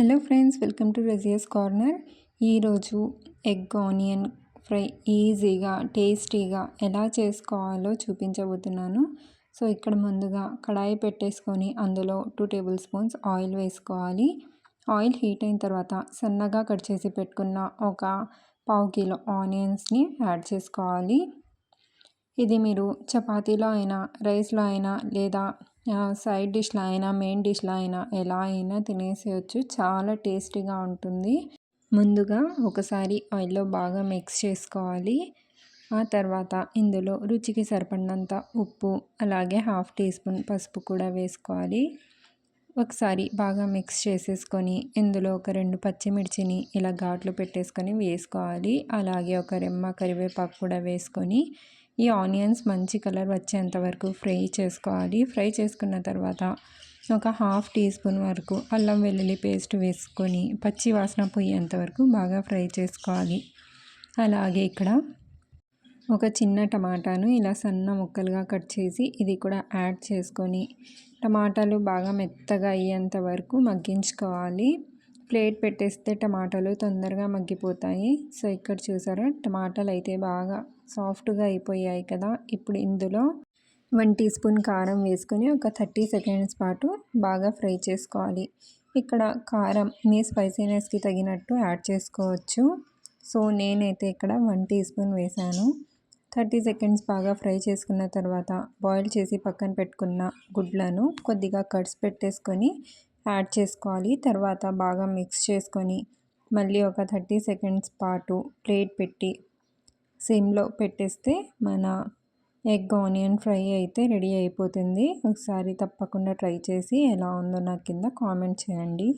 Hello friends welcome to రెజియస్ corner. ఈరోజు egg onion fry ఈజీగా టేస్టీగా ఎలా చేసుకోవాలో చూపించబోతున్నాను. సో ఇక్కడ ముందుగా కడాయి పెట్టేసుకొని అందులో టూ టేబుల్ స్పూన్స్ ఆయిల్ వేసుకోవాలి. ఆయిల్ హీట్ అయిన తర్వాత సన్నగా కట్ చేసి పెట్టుకున్న ఒక పావు కిలో ఆనియన్స్ని యాడ్ చేసుకోవాలి. ఇది మీరు చపాతీలో అయినా రైస్లో అయినా లేదా సైడ్ డిష్లో అయినా మెయిన్ డిష్లో అయినా ఎలా అయినా తినేసేయచ్చు. చాలా టేస్టీగా ఉంటుంది. ముందుగా ఒకసారి ఆయిల్లో బాగా మిక్స్ చేసుకోవాలి. ఆ తర్వాత ఇందులో రుచికి సరిపడినంత ఉప్పు అలాగే హాఫ్ టీ స్పూన్ పసుపు కూడా వేసుకోవాలి. ఒకసారి బాగా మిక్స్ చేసేసుకొని ఇందులో ఒక రెండు పచ్చిమిర్చిని ఇలా ఘాట్లు పెట్టేసుకొని వేసుకోవాలి. అలాగే ఒక రెమ్మ కరివేపాకు కూడా వేసుకొని ఈ ఆనియన్స్ మంచి కలర్ వచ్చేంత వరకు ఫ్రై చేసుకోవాలి. ఫ్రై చేసుకున్న తర్వాత ఒక హాఫ్ టీ స్పూన్ వరకు అల్లం వెల్లుల్లి పేస్ట్ వేసుకొని పచ్చి వాసన పోయేంత వరకు బాగా ఫ్రై చేసుకోవాలి. అలాగే ఇక్కడ ఒక చిన్న టమాటాను ఇలా సన్న ముక్కలుగా కట్ చేసి ఇది కూడా యాడ్ చేసుకొని టమాటాలు బాగా మెత్తగా అయ్యేంత వరకు మగ్గించుకోవాలి. ప్లేట్ పెట్టేస్తే టమాటాలు తొందరగా మగ్గిపోతాయి. సో ఇక్కడ చూసారా? టమాటాలు అయితే బాగా సాఫ్ట్గా అయిపోయాయి కదా! ఇప్పుడు ఇందులో వన్ టీ స్పూన్ కారం వేసుకొని ఒక థర్టీ సెకండ్స్ పాటు బాగా ఫ్రై చేసుకోవాలి. ఇక్కడ కారం మీ స్పైసీనెస్కి తగినట్టు యాడ్ చేసుకోవచ్చు. సో నేనైతే ఇక్కడ వన్ టీ స్పూన్ వేసాను. థర్టీ సెకండ్స్ బాగా ఫ్రై చేసుకున్న తర్వాత బాయిల్ చేసి పక్కన పెట్టుకున్న గుడ్లను కొద్దిగా కట్స్ పెట్టేసుకొని యాడ్ చేసుకోవాలి. తర్వాత బాగా మిక్స్ చేసుకొని మళ్ళీ ఒక థర్టీ సెకండ్స్ పాటు ప్లేట్ పెట్టి సిమ్లో పెట్టేస్తే మన ఎగ్ ఆనియన్ ఫ్రై అయితే రెడీ అయిపోతుంది. ఒకసారి తప్పకుండా ట్రై చేసి ఎలా ఉందో నాకు కింద కామెంట్ చేయండి.